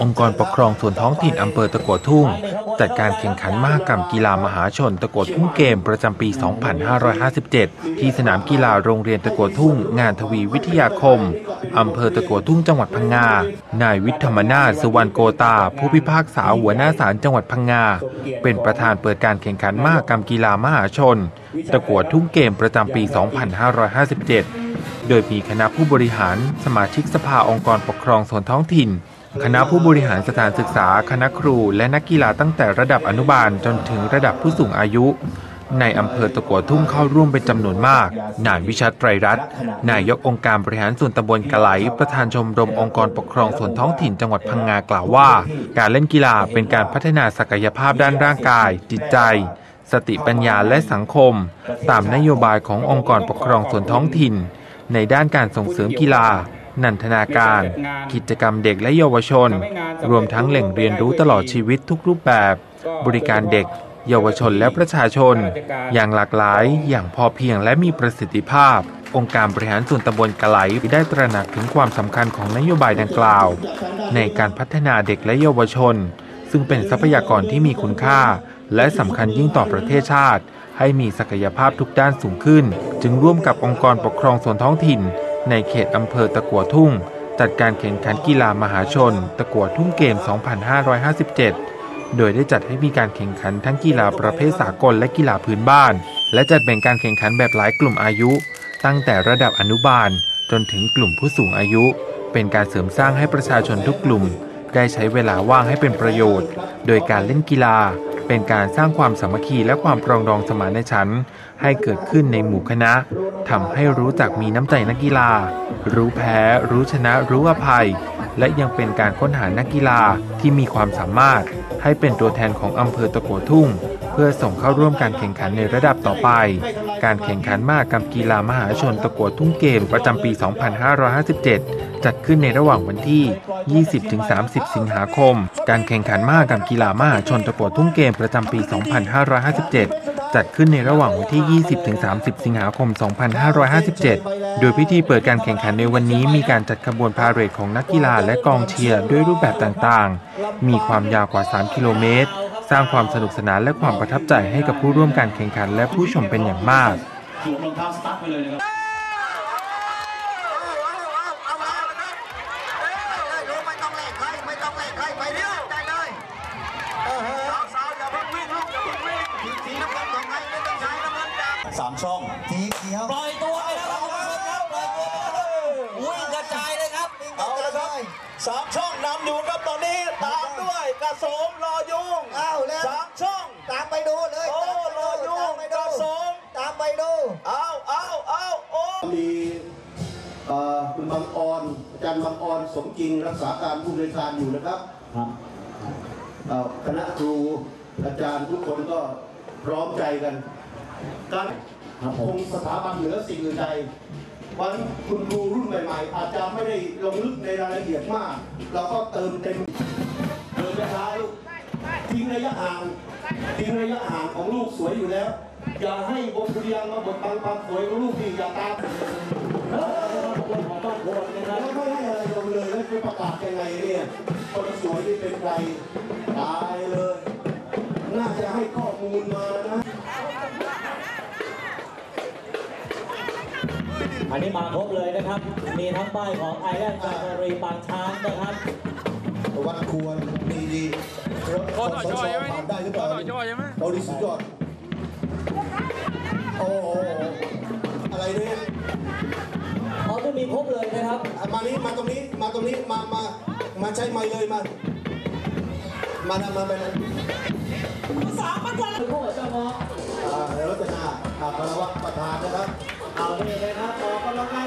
องค์กรปกครองส่วนท้องถิ่นอำเภอตะกัวทุ่ง จัดการแข่งขันมหกรรมกีฬามหาชนตะกัวทุ่งเกมประจำปี 2557 ที่สนามกีฬาโรงเรียนตะกัวทุ่ง งานทวีวิทยาคมอำเภอตะกัวทุ่งจังหวัดพังงา นายวิทธรรมนาสุวรรณโกตา ผู้พิพากษาหัวหน้าศาลจังหวัดพังงา เป็นประธานเปิดการแข่งขันมหกรรมกีฬามหาชนตะกัวทุ่งเกมประจำปี 2557 โดยมีคณะผู้บริหาร สมาชิกสภาองค์กรปกครองส่วนท้องถิ่น คณะผู้บริหารสถานศึกษา คณะครู และนักกีฬาตั้งแต่ระดับอนุบาลจนถึงระดับผู้สูงอายุ ในอำเภอตะกัวทุ่งเข้าร่วมเป็นจำนวนมาก นายวิชัดไตรรัตน์นายกองค์การบริหารส่วนตำบลกะไหล ประธานชมรมองค์กรปกครองส่วนท้องถิ่นจังหวัดพังงากล่าวว่า การเล่นกีฬาเป็นการพัฒนาศักยภาพด้านร่างกาย จิตใจสติปัญญาและสังคม ตามนโยบายขององค์กรปกครองส่วนท้องถิ่น ในด้านการส่งเสริมกีฬา นันทนาการ กิจกรรมเด็กและเยาวชน รวมทั้งแหล่งเรียนรู้ตลอดชีวิตทุกรูปแบบ บริการเด็ก เยาวชนและประชาชน อย่างหลากหลาย อย่างพอเพียงและมีประสิทธิภาพ องค์การบริหารส่วนตำบลกะไหลได้ตระหนักถึงความสำคัญของนโยบายดังกล่าว ในการพัฒนาเด็กและเยาวชน ซึ่งเป็นทรัพยากรที่มีคุณค่า และสำคัญยิ่งต่อประเทศชาติ ให้มีศักยภาพทุกด้านสูงขึ้น จึงร่วมกับองค์กรปกครองส่วนท้องถิ่น ในเขตอำเภอตะกัวทุ่ง จัดการแข่งขันกีฬามหาชน ตะกัวทุ่งเกม 2557 โดยได้จัดให้มีการแข่งขันทั้งกีฬาประเภทสากลและกีฬาพื้นบ้าน และจัดแบ่งการแข่งขันแบบหลายกลุ่มอายุ ตั้งแต่ระดับอนุบาล จนถึงกลุ่มผู้สูงอายุ เป็นการเสริมสร้างให้ประชาชนทุกกลุ่ม ได้ใช้เวลาว่างให้เป็นประโยชน์ โดยการเล่นกีฬาเป็นการสร้างความสามัคคีและความปรองดองสมานฉันท์ให้เกิดขึ้นในหมู่คณะ ทำให้รู้จักมีน้ำใจนักกีฬา รู้แพ้ รู้ชนะ รู้อภัย และยังเป็นการค้นหานักกีฬาที่มีความสามารถ ให้เป็นตัวแทนของอำเภอตะโกทุ่ง เพื่อส่งเข้าร่วมการแข่งขันในระดับต่อไป การแข่งขันมหกรรมกีฬามหาชนตะกวทุ่งเกมประจำปี 2557 จัดขึ้นในระหว่างวันที่ 20-30 สิงหาคม การแข่งขันมหกรรมกีฬามหาชนตะกวทุ่งเกมประจำปี 2557 จัดขึ้นในระหว่างวันที่ 20-30 สิงหาคม 2557 โดยพิธีเปิดการแข่งขันในวันนี้มีการจัดขบวนพาเหรดของนักกีฬาและกองเชียร์ด้วยรูปแบบต่างๆ มีความยาวกว่า 3 กิโลเมตร สร้างความสนุกสนานและความประทับใจให้กับผู้ร่วมการแข่งขันและผู้ชมเป็นอย่างมาก ช่องสีเขียวปล่อยตัวไปแล้วครับคุณผู้ชมครับปล่อยตัวไปแล้ววิ่งกระจายเลยครับเอาละครับสามช่องนำอยู่ครับตอนนี้ตามด้วยกระโสมรอยุงอ้าวแล้วสามช่อง ตามไปดูเลยโอ้รอยุตางมไปกดูระโสม ตามไปดู เอาเอาเอาโอ้มีเอ่อคุณบางออนอาจารย์บางออนสมจริงรักษาการผู้บริการอยู่นะครับเอ่อคณะครูอาจารย์ทุกคนก็พร้อมใจกัน การคงสถาบันเหนือสิ่งอื่นใดวันคุณครูรุ่นใหม่ๆ อาจจะไม่ได้ลงลึกในรายละเอียดมาก เราก็เติมเต็มเดินช้าๆลูกทิ้งระยะห่างทิ้งระยะห่างของลูกสวยอยู่แล้ว อย่าให้บทเรียนมาบดบังความสวยของลูกที่อย่าตามคนของบ้านโพนนะคแล้รับวไม่ให้อะไรลงเลยแล้วจะประกาศยังไงเนี่ยคนสวยนี่เป็นใครตายเลย น่าจะให้ข้อมูลมานะ อันนี้มาครบเลยนะครับ มีทั้งป้ายของไอแลนด์ซาฟารีปางช้างนะครับ วัดควรดีดีโคตรช่วยผ่านได้หรือเปล่าเราดีสุดยอด โอ้โหอะไรเนี่ยเขาจะมีครบเลยนะครับอะมานี้มาตรงนี้มาตรงนี้มามามาใช้ไม้เลยมามานะมาไปนะสามพันวันพวกเจ้าเนาะอ่าเดี๋ยวเราจะนาอ่าคารวะประธานนะครับ เอาเลยนะครับออกกำลังกาย